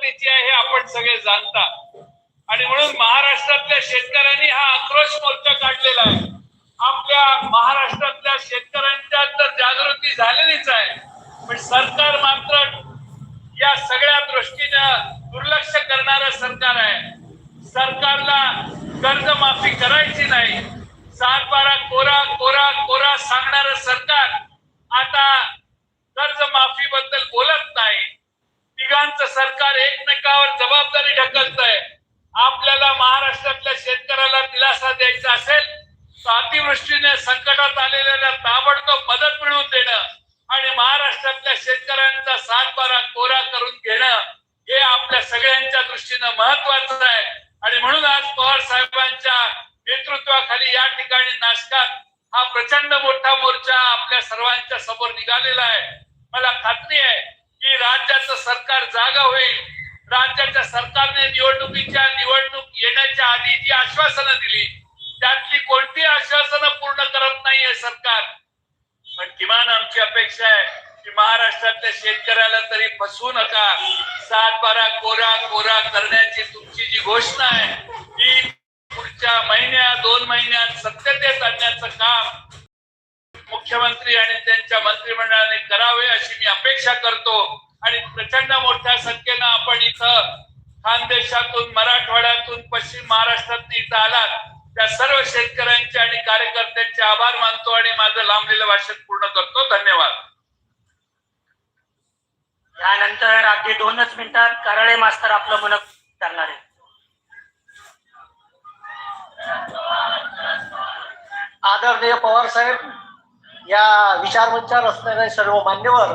पद्धतीची आहे हे आपण सगळे जाणता. आणि म्हणून महाराष्ट्रातल्या शेतकऱ्यांनी हा आक्रोश मोर्चा काढलेला आहे. आपल्या महाराष्ट्रातल्या शेतकऱ्यांच्या तर जागृती झालेलीच आहे. पण सरकार मात्र या सगळ्या दृष्टीनं दुर्लक्ष करणारं सरकार आहे. सरकारला कर्जमाफी करायची नाही. सात बारा कोरा कोरा कोरा सांगणार सरकार आता कर्जमाफी बद्दल बोलत नाही. तिघांचं सरकार एकमेकावर जबाबदारी ढकलत आहे आपल्याला महाराष्ट्रातल्या शेतकऱ्याला दिलासा द्यायचा असेल तर अतिवृष्टीने संकटात आलेल्या ताबडतोब मदत मिळवून देणं आणि महाराष्ट्रातल्या शेतकऱ्यांचा सातबारा कोरा करून घेणं हे आपल्या सगळ्यांच्या दृष्टीनं महत्वाचं आहे. आणि म्हणून आज पवार साहेबांच्या नेतृत्वाखाली या ठिकाणी नाशकात हा प्रचंड मोठा मोर्चा आपल्या सर्वांच्या समोर निघालेला आहे. मला खात्री आहे की राज्याचं सरकार जागा होईल. राज्याच्या सरकारने निवडणुकीच्या निवडणूक येण्याच्या आधी जी आश्वासनं दिली त्यातली कोणती आश्वासनं पूर्ण करत नाहीये सरकार? पण किमान आमची अपेक्षा आहे की महाराष्ट्रातल्या शेतकऱ्याला तरी फसवू नका. सात बारा कोरा कोरा करण्याची तुमची जी घोषणा आहे ती पुढच्या महिन्या दोन महिन्यात सत्यतेत आणण्याचं काम मुख्यमंत्री आणि त्यांच्या मंत्रिमंडळाने करावे अशी मी अपेक्षा करतो. आणि प्रचंड मोठ्या संख्येनं आपण इथं खानदेशातून मराठवाड्यातून पश्चिम महाराष्ट्रातून इथं आलात. त्या सर्व शेतकऱ्यांचे आणि कार्यकर्त्यांचे आभार मानतो आणि माझं लांबलेलं भाषण पूर्ण करतो. धन्यवाद. यानंतर अगदी दोनच मिनिटात कराळे मास्तर आपलं मन करणार आहे आदरणीय पवार साहेब या विचारमंचावर असणारे सर्व मान्यवर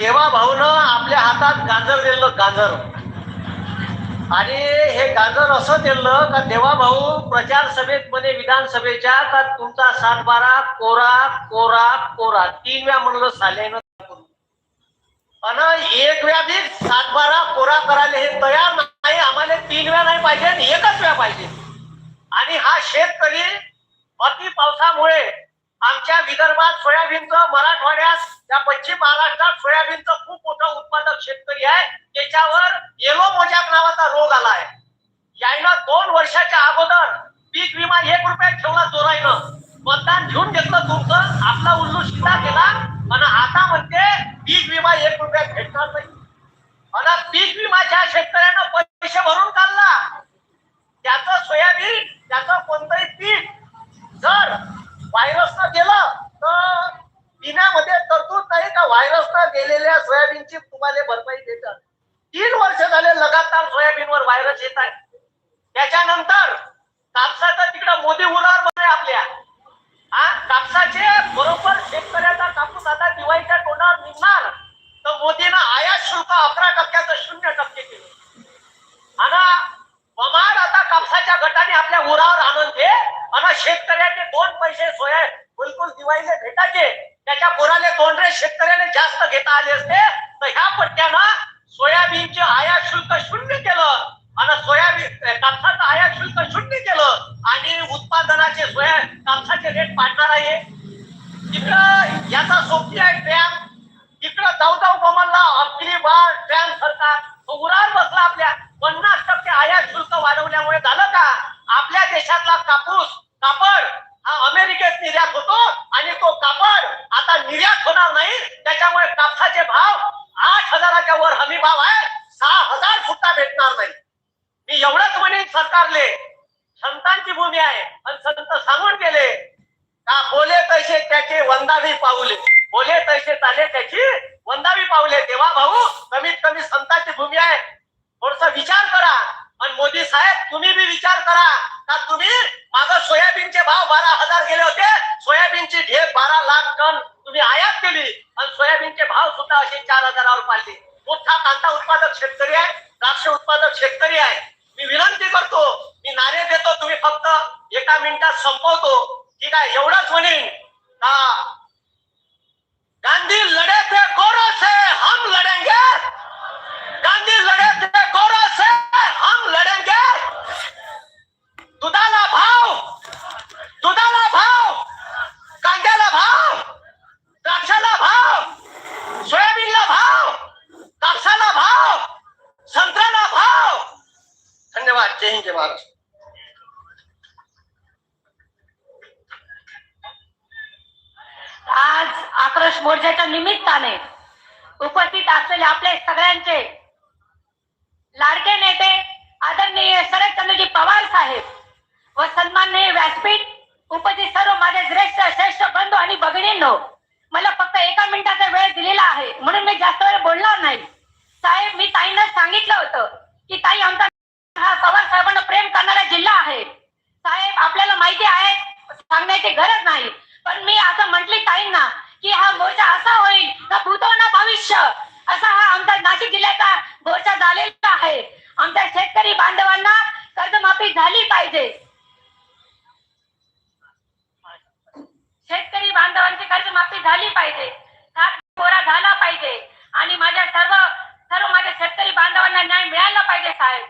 तेव्हा भाऊन आपल्या हातात गाजर दिलं गाजर. आणि हे गाजर असं दिलं का देवा भाऊ प्रचार सभेत म्हणे विधानसभेच्या का तुमचा सातबारा कोरा कोरा कोरा. तीन वेळा म्हणलं साल्यानं अन एक वेळा बी सातबारा कोरा करायला हे तयार नाही. आम्हाला तीन वेळा नाही पाहिजे आणि एकच वेळा पाहिजे. आणि हा शेतकरी अति पावसामुळे आमच्या विदर्भात सोयाबीनचं मराठवाड्यात या पश्चिम महाराष्ट्रात सोयाबीनचं खूप मोठं उत्पादक शेतकरी आहे त्याच्यावर येलो मोजॅक नावाचा रोग आलाय. यायनं दोन वर्षाच्या अगोदर पीक विमा एक रुपयात ठेवला जोराईनं. मतदान घेऊन घेतलं तुमचं आपला उल्लू शिदा केला आणि आता म्हणते पीक विमा एक रुपयात भेटणार नाही. आणि पीक विमाच्या शेतकऱ्यानं पैसे भरून काढला. त्याचं सोयाबीन त्याचं कोणतंही पीक जर व्हायरसनं गेलं तर विम्यामध्ये तरतूद नाही का? व्हायरसनं गेलेल्या सोयाबीनची तुम्हाला भरपाई देतात तीन वर्ष झाले लगातार सोयाबीनवर व्हायरस येत आहे. त्याच्यानंतर कापसाचा तिकडं मोदी उरावर बरे आपल्या. हा कापसाचे बरोबर शेतकऱ्याचा कापूस आता दिवाळीच्या तोंडावर निघणार. तर मोदीनं आयात शुल्क अकरा टक्क्याचं शून्य टक्के केलं. आणि ममाड आता कापसाच्या गटाने आपल्या उरावर आणून दे. आणि शेतकऱ्याचे दोन पैसे सोया बिलकुल दिवाळीने भेटायचे. त्याच्या पुराने दोन रे शेतकऱ्याने जास्त घेता आले असते. तर ह्या पट्ट्यानं सोयाबीनचे आयात शुल्क शून्य केलं. आणि सोयाबीन कापसाचं आयात शुल्क शून्य केलं. आणि उत्पादनाचे सोया कापसाचे रेट पाडणार आहे. तिकडं याचा सोपी आहे ट्रॅम इकडं जाऊ जाऊ कमलला अखिली बाळ ट्रॅम सरकार तो उरावर बसला आपल्या. पन्नास टक्के आयात शुल्क वाढवल्यामुळे झालं का? आपल्या देशातला कापूस कापड हा अमेरिकेत निर्यात होतो आणि तो कापड आता निर्यात होणार नाही. त्याच्यामुळे कापसाचे भाव आठ हजाराच्या वर हमी भाव आहे. सहा हजार सुद्धा भेटणार नाही. मी एवढंच म्हणेन सरकारले. संतांची भूमी आहे. आणि संत सांगून गेले का बोले तैसे त्याचे वंदावी पाऊले. बोले तैसे चाले त्याची वंदावी पाऊले. तेव्हा भाऊ कमीत कमी संतांची भूमी आहे. थोडस विचार करा. आणि मोदी साहेब तुम्ही बी विचार करा. का तुम्ही माग सोयाबीनचे भाव बारा हजार गेले होते? सोयाबीनची ढेप बारा लाख टन तुम्ही आयात केली. आणि सोयाबीनचे भाव सुद्धा असे चार हजारावर पाडले. मोठा कांदा उत्पादक शेतकरी आहे द्राक्ष उत्पादक शेतकरी आहे. मी विनंती करतो मी नारे देतो तुम्ही फक्त एका मिनिटात संपवतो. ठीक आहे एवढंच म्हणेन. का? गांधी लढे थे गौरव से हम लढेंगे. गांधी लड़े थे गोरों से हम लड़ेंगे दुधाला भाव दुधाला भाव कांद्याला भाव द्राक्षाला भाव सोयाबीनला भाव कापसाला भाव संत्र्याला भाव. धन्यवाद. जय हिंद जय महाराष्ट्र. आज आक्रोश मोर्चाच्या निमित्ताने उपस्थित असलेले आपले सगळ्यांचे लाडके नेते आदरणीय शरदचंद्रजी पवार साहेब व सन्माननीय व्यासपीठ उपस्थित सर्व माझे श्रेष्ठ श्रेष्ठ बंधू आणि भगिनींनो मला फक्त एका मिनिटाचा वेळ दिलेला आहे. म्हणून मी जास्त वेळ बोलणार नाही. साहेब मी ताईंना सांगितलं होतं की ताई आमचा हा पवार साहेबांना प्रेम करणारा जिल्हा आहे. साहेब आपल्याला माहिती आहे सांगण्याची गरज नाही. पण मी असं म्हटली ताईंना की हा मोर्चा असा होईल ना भूतो ना भविष्य. असा हा आमचा नाशिक जिल्ह्याचा मोर्चा झालेला आहे. आमच्या शेतकरी बांधवांना कर्जमाफी झाली पाहिजे. शेतकरी बांधवांची कर्जमाफी झाली पाहिजे. सात कोरा झाला पाहिजे. आणि माझ्या सर्व सर्व माझ्या शेतकरी बांधवांना न्याय मिळाला पाहिजे साहेब.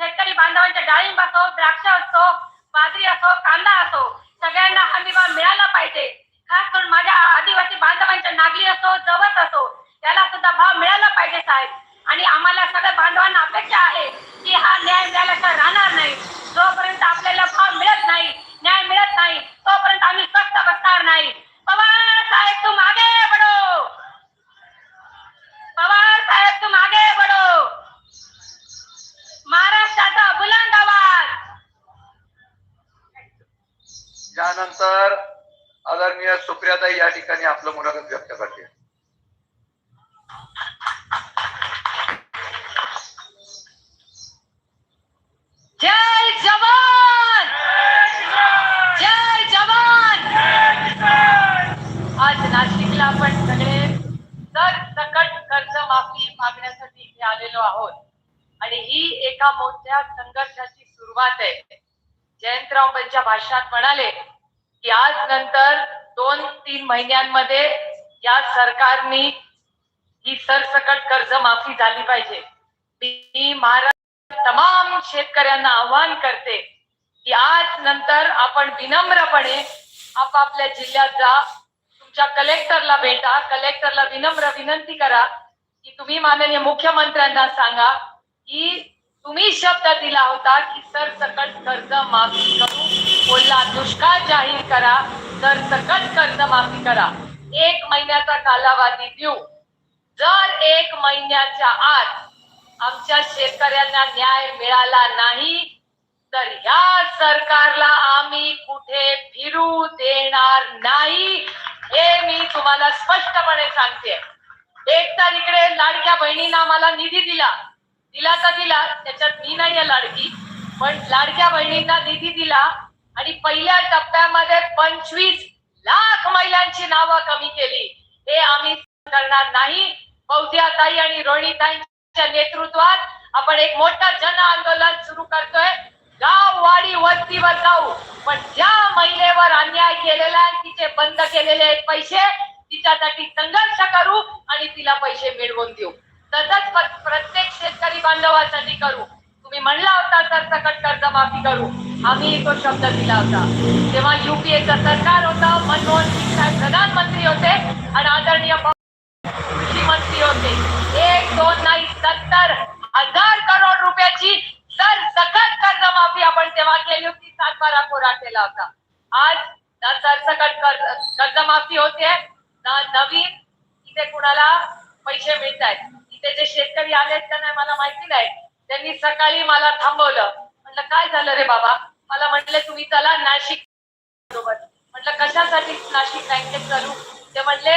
शेतकरी बांधवांच्या डाळिंब असो द्राक्ष असो बाजरी असो कांदा असो सगळ्यांना हमीभाव मिळाला पाहिजे. खास करून माझ्या आदिवासी बांधवांच्या नागली असो जवस असो त्याला सुद्धा भाव मिळाला पाहिजे साहेब. आणि आम्हाला सगळ्या बांधवांना अपेक्षा आहे की हा न्याय मिळाल्याशिवाय राहणार नाही. जोपर्यंत आपल्याला भाव मिळत नाही न्याय मिळत नाही तोपर्यंत आम्ही स्वस्त बसणार नाही. पवार साहेब तू मागे बढो पवार साहेब तू मागे बढो महाराष्ट्राचा बुलंद आवाज. यानंतर आदरणीय सुप्रियाताई या ठिकाणी आपलं मुलाखत व्यक्त करते जय जवान जय जवान आज नाशिकला आपण सगळे सर सकट कर्ज माफी मागण्यासाठी इथे आलेलो आहोत आणि ही एका मोठ्या संघर्षाची सुरुवात आहे. जयंतराव त्यांच्या भाषणात म्हणाले की आज नंतर दोन तीन महिन्यांमध्ये या सरकारने ही सरसकट कर्ज माफी झाली पाहिजे. मी महाराष्ट्र तमाम शेतकऱ्यांना आवाहन करते की आज नंतर आपण विनम्रपणे आपापल्या जिल्ह्यात जा. तुमच्या कलेक्टरला भेटा. कलेक्टरला विनम्र विनंती करा की तुम्ही माननीय मुख्यमंत्र्यांना सांगा की तुम्ही शब्द दिला होता की सरसकट कर्ज माफी करू. बोलला दुष्काळ जाहीर करा. सरसकट कर्ज माफी करा. एक महिन्याचा कालावधी देऊ. जर एक महिन्याच्या आत आमच्या शेतकऱ्यांना न्याय मिळाला नाही तर ह्या सरकारला आम्ही कुठे फिरू देणार नाही हे मी तुम्हाला स्पष्टपणे सांगते. एक तर इकडे लाडक्या बहिणीनं आम्हाला निधी दिला. दिला तर दिला त्याच्यात मी नाही आहे लाडकी. पण लाडक्या बहिणींना निधी दिला आणि पहिल्या टप्प्यामध्ये पंचवीस लाख महिलांची नावं कमी केली. हे आम्ही करणार नाही. ताई आणि रोहिणीताईंच्या नेतृत्वात आपण एक मोठं जन आंदोलन सुरू करतोय. गाव वाडी वस्तीवर जाऊ. पण ज्या महिलेवर अन्याय केलेला आहे तिचे बंद केलेले आहेत पैसे. तिच्यासाठी संघर्ष करू आणि तिला पैसे मिळवून देऊ. तसंच प्रत्येक शेतकरी बांधवासाठी करू. तुम्ही म्हणला होता सरसकट कर्ज माफी करू. आम्ही तो शब्द दिला होता. तेव्हा युपीएचं सरकार होतं मनमोहन सिंग साहेब प्रधानमंत्री होते आणि आदरणीय कृषी मंत्री होते. एक दोन नाही सत्तर हजार करोड रुपयाची सर सकट कर्जमाफी आपण तेव्हा केली होती सातबारा कोरा केला होता. आज ना सरसकट कर्ज कर्जमाफी होते ना नवीन इथे कुणाला पैसे मिळत आहेत इथे जे शेतकरी आले त्यांना मला माहिती नाही. त्यांनी सकाळी मला थांबवलं. म्हटलं काय झालं रे बाबा? मला म्हटलं तुम्ही चला नाशिक. बरोबर. म्हटलं कशासाठी नाशिक बँकेत चालू ते म्हटले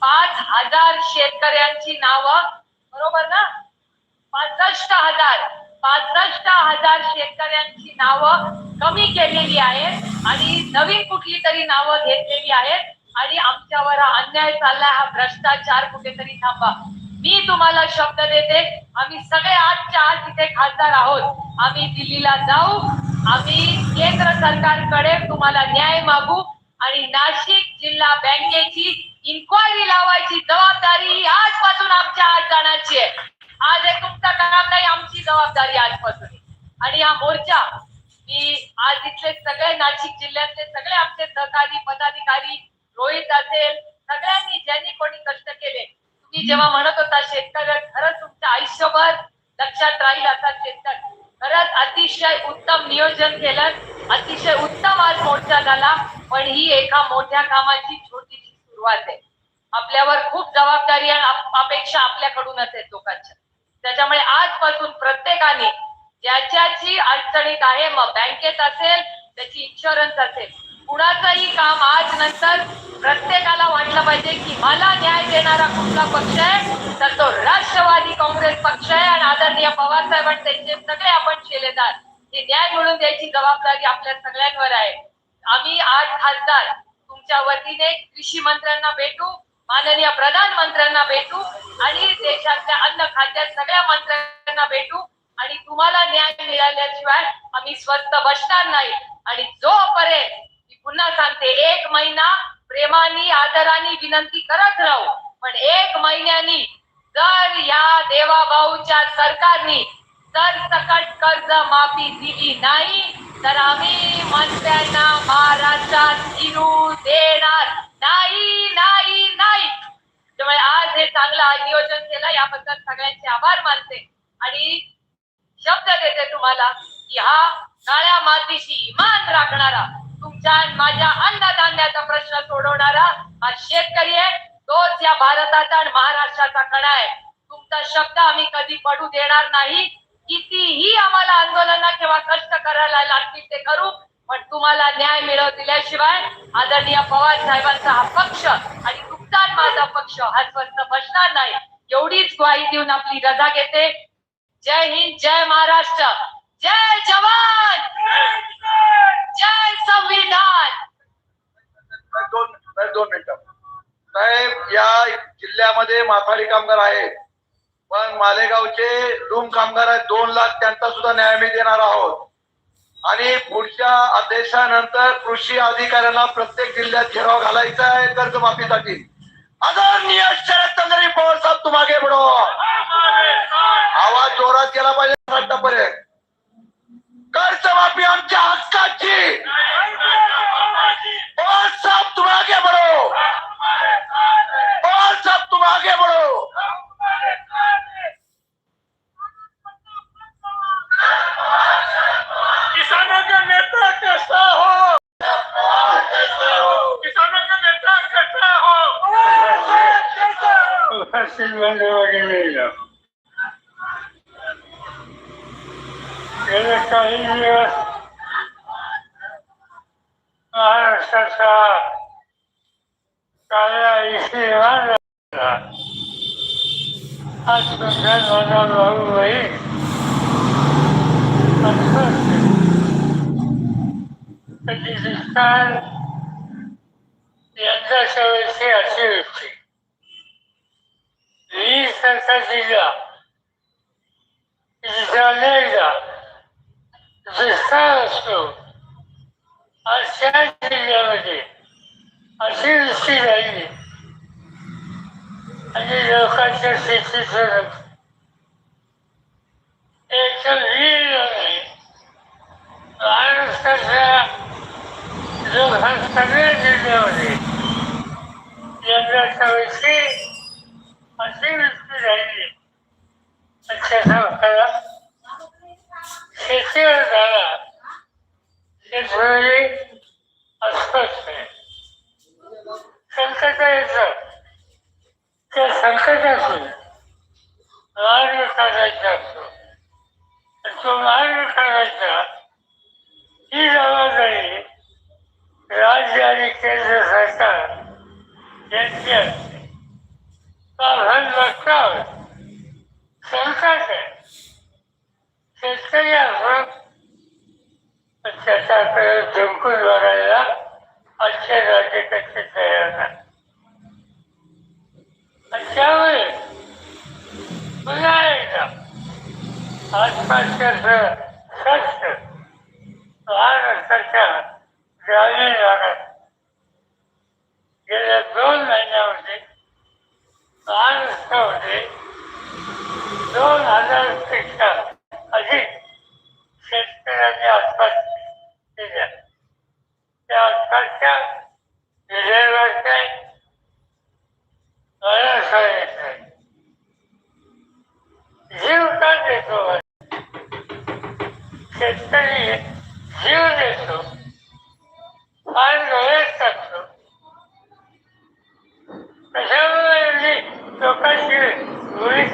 पाच हजार शेतकऱ्यांची नावं. बरोबर ना? पासष्ट हजार. पासष्ट हजार शेतकऱ्यांची नावं कमी केलेली आहेत आणि नवीन कुठली तरी नावं घेतलेली आहेत आणि आमच्यावर हा अन्याय चाललाय हा भ्रष्टाचार कुठेतरी थांबा. मी तुम्हाला शब्द देते. आम्ही सगळे आजच्या आज तिथे खासदार आहोत. आम्ही दिल्लीला जाऊ. आम्ही केंद्र सरकारकडे तुम्हाला न्याय मागू आणि नाशिक जिल्हा बँकेची इन्क्वायरी लावायची जबाबदारी ही आजपासून आमच्या आज जाण्याची आहे. आज हे तुमचं काम नाही आमची जबाबदारी आजपासून आणि हा मोर्चा मी आज इथले सगळे नाशिक जिल्ह्यातले सगळे आमचे सहकारी पदाधिकारी रोहित असेल सगळ्यांनी ज्यांनी कोणी कष्ट केले मी जेव्हा म्हणत होता शेतकऱ्या खरंच तुमच्या आयुष्यभर लक्षात राहील असा शेतकरी. खरंच अतिशय उत्तम नियोजन केलं. अतिशय उत्तम आज मोर्चा झाला पण ही एका मोठ्या कामाची छोटीशी सुरुवात आहे. आपल्यावर खूप जबाबदारी आणि अपेक्षा आपल्याकडूनच आहेत लोकांच्या. त्याच्यामुळे आजपासून प्रत्येकाने ज्याच्याची अडचणीत आहे मग बँकेत असेल त्याची इन्शुरन्स असेल कुणाचंही काम आज नंतर प्रत्येकाला वाटलं पाहिजे की मला न्याय देणारा कुठला पक्ष आहे तर तो राष्ट्रवादी काँग्रेस पक्ष आहे आणि आदरणीय पवार साहेब आणि त्यांचे सगळे आपण शेलेदार. हे न्याय मिळून द्यायची जबाबदारी आपल्या सगळ्यांवर आहे. आम्ही आठ खासदार. तुमच्या वतीने कृषी मंत्र्यांना भेटू माननीय प्रधानमंत्र्यांना भेटू आणि देशातल्या अन्न खात्या सगळ्या मंत्र्यांना भेटू आणि तुम्हाला न्याय मिळाल्याशिवाय आम्ही स्वस्त बसणार नाही. आणि जोपर्यंत पुन्हा सांगते एक महिना प्रेमानी आदराने विनंती करत राहू. पण एक महिन्यानी जर या देवाभाऊच्या सरकारनी जर सकट कर्ज माफी दिली नाही तर आम्ही मंत्र्यांना महाराष्ट्रात फिरू देणार नाही नाही नाही. त्यामुळे आज हे चांगलं नियोजन केलं याबद्दल सगळ्यांचे आभार मानते. आणि शब्द देते तुम्हाला की हा काळ्या मातीशी इमान राखणारा माझ्या अन्नधान्याचा प्रश्न सोडवणारा हा शेतकरी आहे. तोच या भारताचा आणि महाराष्ट्राचा कणा आहे. तुमचा शब्द आम्ही कधी पडू देणार नाही. कितीही आम्हाला आंदोलन किंवा कष्ट करायला लागतील ते करू पण तुम्हाला न्याय मिळव दिल्याशिवाय आदरणीय पवार साहेबांचा हा पक्ष आणि तुमचा माझा पक्ष हा स्वस्त बसणार नाही. एवढीच ग्वाही देऊन आपली रजा घेते. जय हिंद जय महाराष्ट्र. जय जवान! जय संविधान. दोन साहेब दोन मिनिटं. साहेब या जिल्ह्यामध्ये माथाडी कामगार आहेत. पण मालेगावचे रूम कामगार आहेत. दोन लाख त्यांचा सुद्धा न्याय मी देणार आहोत. आणि पुढच्या आदेशानंतर कृषी अधिकाऱ्यांना प्रत्येक जिल्ह्यात घेराव घालायचा आहे कर्जमाफीसाठी. आदरणीय शरदचंद्र पवार साहेब तुम आगे बढो आवाज जोरात गेला पाहिजे कर्ज कर्जमाफी आमच्या हक्काची पवार साहब तुम आगे बढ़ो पवार साहब तुम आगे बढ़ो किसानों का नेता कैसा हो किसानों का नेता कैसा हो गेले काही दिवस महाराष्ट्राचा काळ्या इशिवार झाला. आज सुद्धा माझा भाऊ बहीण कधी दिसतात यंदाच्या वर्षी अशी होती वीस असा जिल्हा अनेकदा दुष्काळ असतो अशा जिल्ह्यामध्ये अतिवृष्टी झाली आणि लोकांच्या शेतीचं एक तर वीर नाही महाराष्ट्राच्या लोकां सगळ्या जिल्ह्यामध्ये यंदाच्या वर्षी अतिवृष्टी झाली त्याचा फळा शेतीवर झाला शेतकरी अस्वस्थ आहे संकट येतं त्या संकटातून मार्ग काढायचा असतो आणि तो मार्ग काढायचा ही जबाबदारी राज्य आणि केंद्र सरकार यांची असते आपण बघतो संकट आहे शेतकरी आपण त्याच्याकडे धुमकून बघायला आजच्या राज्यकर्ते तयार नाही आणि त्यामुळे पुन्हा एकदा आसपासच्या कष्ट महाराष्ट्राच्या ग्रामीण भागात गेल्या दोन महिन्यामध्ये महाराष्ट्रामध्ये दोन हजार हजारपेक्षा अधिक शेतकऱ्यांनी आसपास केल्या. त्या आत्महत्या विजयवाडच्या महाराष्ट्रात जीव का देतो? शेतकरी जीव देतो फार गरज करतो कशामुळे मी लोकांशी गोळी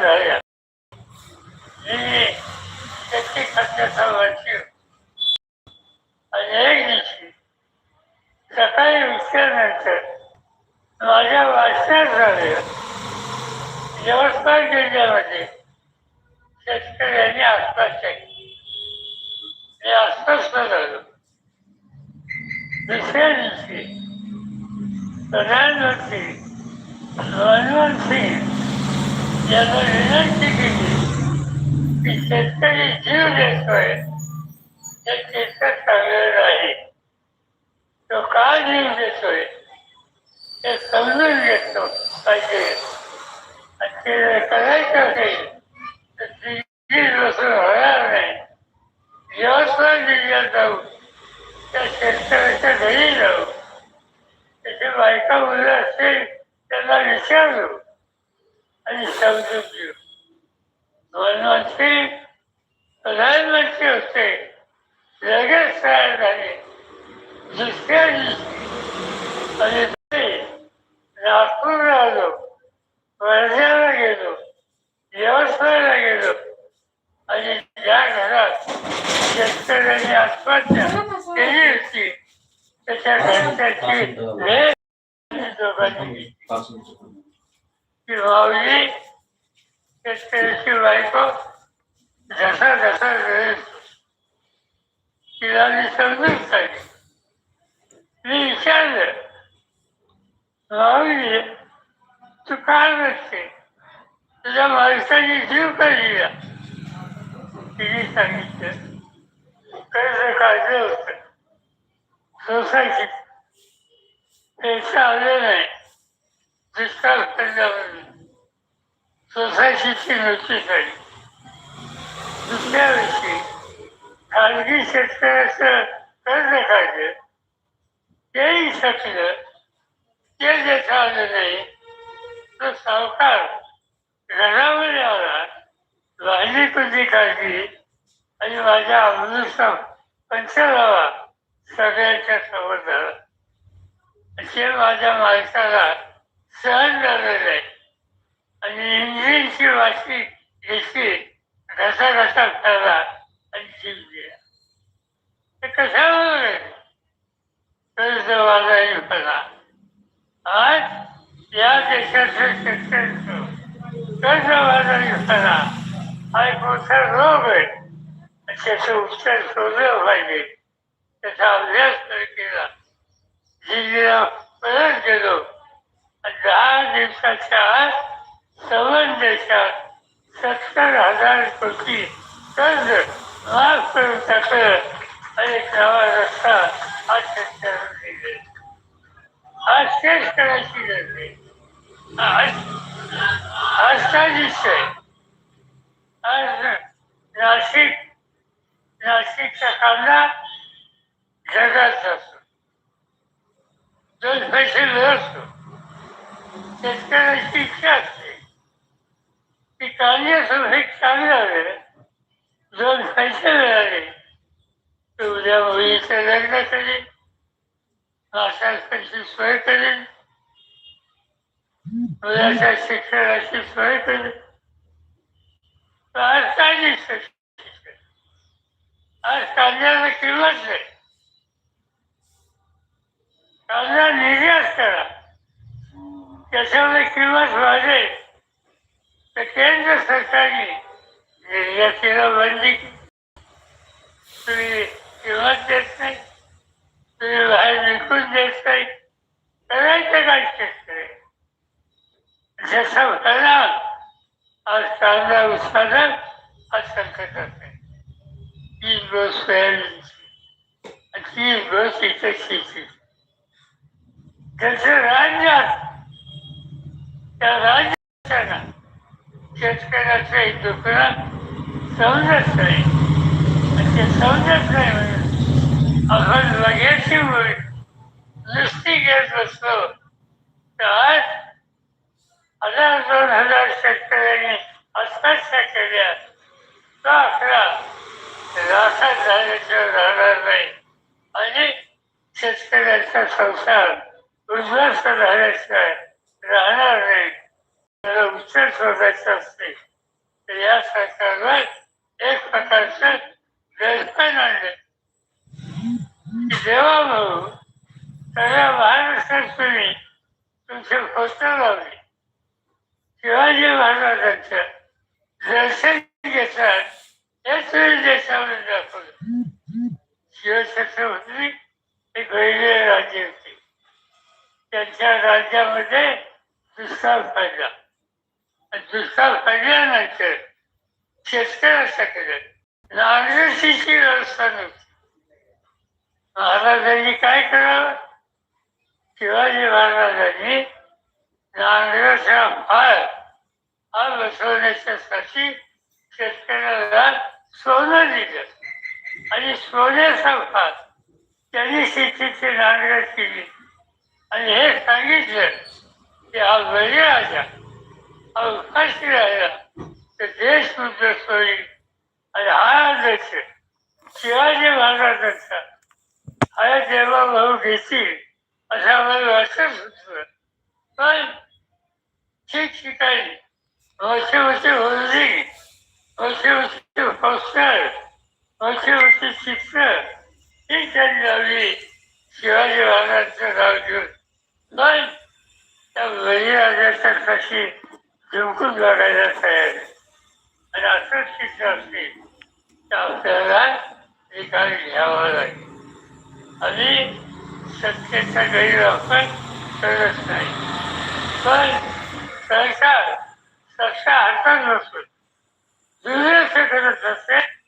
आत्महत्या झाल्या मी त्याची खर्चाचा वर्षी आणि एक दिवशी सकाळी उठल्यानंतर माझ्या वाचनात झालं यवतमाळ जिल्ह्यामध्ये शेतकऱ्यांनी आत्महत्या केली मी अस्वस्थ झालो दुसऱ्या दिवशी प्रधानमंत्री मनमोहन सिंग यांना विनंती केली की शेतकरी जीव देतोय हे तितकं चांगलं नाही तो का जीव देतोय हे समजून घेतो पाहिजे आणि ते करायचं असेल तर तिची बसून होणार नाही यवतमाळ जिल्ह्यात जाऊ त्या शेतकऱ्याच्या घरी जाऊ त्याच्या बायका मुलं असतील त्यांना विचारू आणि समजून घेऊ मनमोहन सिंग प्रधानमंत्री होते लगेच तयार झाले दुसऱ्या दिवशी आणि ते नागपूरला आलो वर्ध्याला गेलो यवतमाळला गेलो आणि ज्या घरात शेतकऱ्यांनी आत्महत्या केली होती त्याच्या घरच्याची भेट दोघांनी घेतली. की माऊली शेतकऱ्याची बायको घसा घसा वेळ तिला मी समजून सांगितलं. मी विचारलं माऊली तू काय नसते तुझ्या माणसाने जीव का दिला? तिने सांगितलं कर्ज काढलं होतं. सोसायटीत पैसा आले नाही. दुष्काळ पडल्यावर सोसायटीची नोटीस झाली दुसऱ्या वर्षी खाजगी शेतकऱ्याचं कर्ज काढलं तेही शकलं ते देता आलं नाही तो सावकार घरावर आला भाजी तुझी काळजी आणि माझ्या अमृतसम पंचलावा सगळ्यांच्या समोर झाला असे माझ्या माणसाला सहन झालेलं आहे आणि इंजिनची वाशी घेतली घसा घसा खाला आणि जीव दिला ते कशामुळे कर्ज होता आज या देशाचं शेतकऱ्यांचं कर्ज होता हा एक मोठा रोग आहे. त्याचं उत्तर शोधलं पाहिजे. त्याचा अभ्यास केला. जिल्ह्याला परत गेलो. दिवसाच्या आत देशात सत्तर हजार कोटी कर्ज माफ करून टाकलं. आणि एक नवा रस्ता आज शेतकऱ्यांना दिले आज शेतकऱ्याची गरज आज आज काय दिसतंय आज नाशिक नाशिकचा कांदा जगात असतो दोन पैसे मिळतो शेतकऱ्याची इच्छा असते की कांदे चांगला वेळ दोन पैसे मिळाले तर उद्या मुलीचं लग्न करेल नाशाची सोय करेल मुलाच्या शिक्षणाची सोय करेल आज काय दिसत आज कांद्याला किंमत नाही. कांदा निर्यात करा. त्याच्यामध्ये किंमत वाढेल. तर केंद्र सरकारने निर्यातीला बंदी तुम्ही किंमत देत नाही तुम्ही बाहेर विकून देत नाही. करायचं काय शेतकरी जसं परिणाम आज कांदा उत्पादन आज संकटात आहे. ती रोज सोयाबीनची ती बस इथे शेती त्याचं राज्यात त्या राज्याला शेतकऱ्याचं एक दुकान समजत नाही ते समजत नाही म्हणून आपण लगेच मुळे नुसती घेत बसलो. तर आज हजार दोन हजार शेतकऱ्यांनी आत्महत्या केल्या. तो आपला राखात झाल्याशिवाय राहणार नाही. आणि शेतकऱ्याचा संसार उद्ध्वस्त झाल्याशिवाय राहणार नाही त्याला उत्तर शोधायचं असते तर या सरकारवर एक प्रकारचं दर्पण आणलं देवा भाऊ सगळ्या महाराष्ट्रात तुम्ही तुमचे फोटो लावले शिवाजी महाराजांचं दर्शन घेतात हे तुम्ही देशामध्ये दाखवलं शिवछत्रपती एक गैर राज्य होते त्यांच्या राज्यामध्ये दुष्काळ पडला आणि दुष्काळ पडल्यानंतर शेतकऱ्यासाठी नागरिकीची व्यवस्था नव्हती महाराजांनी काय करावं? शिवाजी महाराजांनी नांगराचा फाळ हा बसवण्याच्यासाठी शेतकऱ्याला सोनं दिलं. आणि सोन्याचा फाळ त्यांनी शेतीची नांगरट केली. आणि हे सांगितलं की हा बळीराजा हा उपाशी राहिला तर देश उद्ध्वस्त होईल आणि हा देश शिवाजी महाराजांचा हा देवा भाऊ घेतील असं मला वाटत होतं पण ठिकठिकाणी मोठे मोठे होल्डिंग मोठे मोठे पोस्टर मोठे मोठे चित्र ही त्यांनी लावली शिवाजी महाराजांचं नाव घेऊन त्या त्या बळीराजाच्या कशी जिंकून लढायला तयार आणि असं चित्र असते तर आपल्याला निकाल घ्यावा लागेल. आणि सत्तेचा गैरवापर करत नाही. पण सरकार सत्ता हातात नसून दुर्लक्ष करत असते